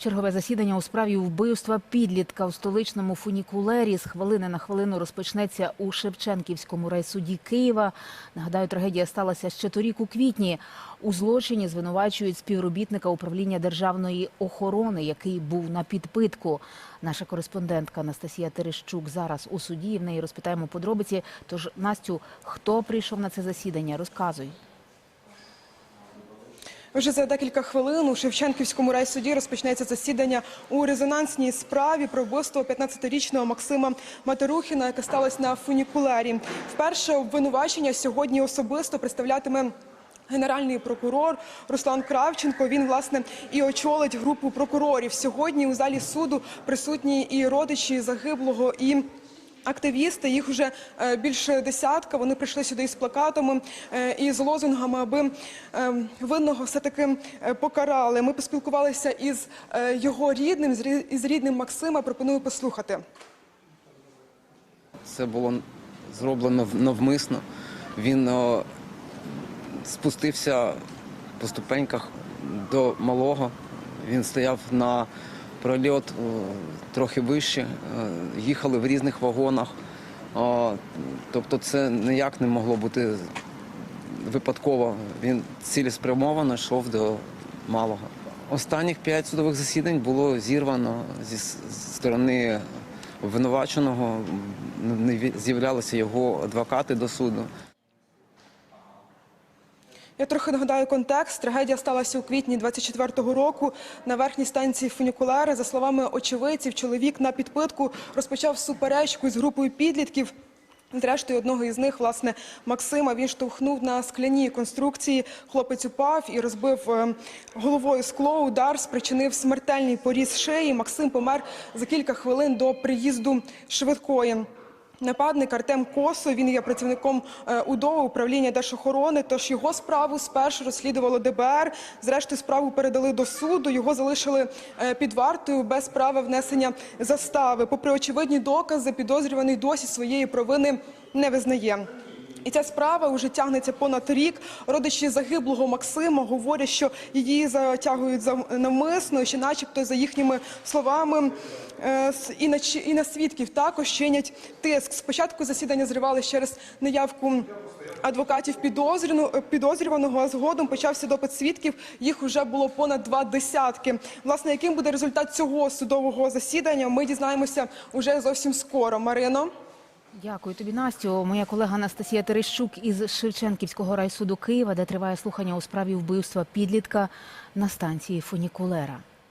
Чергове засідання у справі вбивства підлітка у столичному фунікулері з хвилини на хвилину розпочнеться у Шевченківському райсуді Києва. Нагадаю, трагедія сталася ще торік у квітні. У злочині звинувачують співробітника управління державної охорони, який був на підпитку. Наша кореспондентка Анастасія Терещук зараз у суді. В неї розпитаємо подробиці. Тож, Настю, хто прийшов на це засідання? Розказуй. Вже за декілька хвилин у Шевченківському райсуді розпочнеться засідання у резонансній справі про вбивство 15-річного Максима Матерухіна, яке сталося на фунікулері. Вперше обвинувачення сьогодні особисто представлятиме. Генеральний прокурор Руслан Кравченко він власне і очолить групу прокурорів. Сьогодні у залі суду присутні і родичі загиблого, і Активісти, їх вже е, більше десятка. Вони прийшли сюди із плакатами е, і з лозунгами, аби е, винного все-таки е, покарали. Ми поспілкувалися із його рідним, із рідним Максима. Пропоную послухати. Це було зроблено навмисно. Він спустився по ступеньках до малого. Він стояв на прольот трохи вище, е, їхали в різних вагонах. Тобто це ніяк не могло бути випадково. Він цілеспрямовано йшов до малого. Останніх п'ять судових засідань було зірвано зі сторони обвинуваченого. Не з'являлися його адвокати до суду. Я трохи нагадаю контекст. Трагедія сталася у квітні 24-го року на верхній станції фунікулери. За словами очевидців, чоловік на підпитку розпочав суперечку з групою підлітків. Зрештою, одного із них, власне, Максима, він штовхнув на скляній конструкції. Хлопець упав і розбив е, головою скло. Удар спричинив смертельний поріз шиї. Максим помер за кілька хвилин до приїзду швидкої. Нападник Артем Косо, він є працівником е, УДО управління Держохорони. Тож його справу спершу розслідувало ДБР. Зрештою, справу передали до суду. Його залишили е, під вартою без права внесення застави. Попри очевидні докази, підозрюваний досі своєї провини не визнає. І ця справа вже тягнеться понад рік. Родичі загиблого Максима говорять, що її затягують за навмисно, і що, начебто, за їхніми словами, е, і на і на свідків також чинять тиск. Спочатку засідання зривали через неявку адвокатів підозрюваного, а згодом почався допит свідків. Їх вже було понад два десятки. Власне, яким буде результат цього судового засідання, ми дізнаємося уже зовсім скоро. Марино. Дякую тобі, Настю. Моя колега Анастасія Терещук із Шевченківського райсуду Києва, де триває слухання у справі вбивства підлітка на станції фунікулера.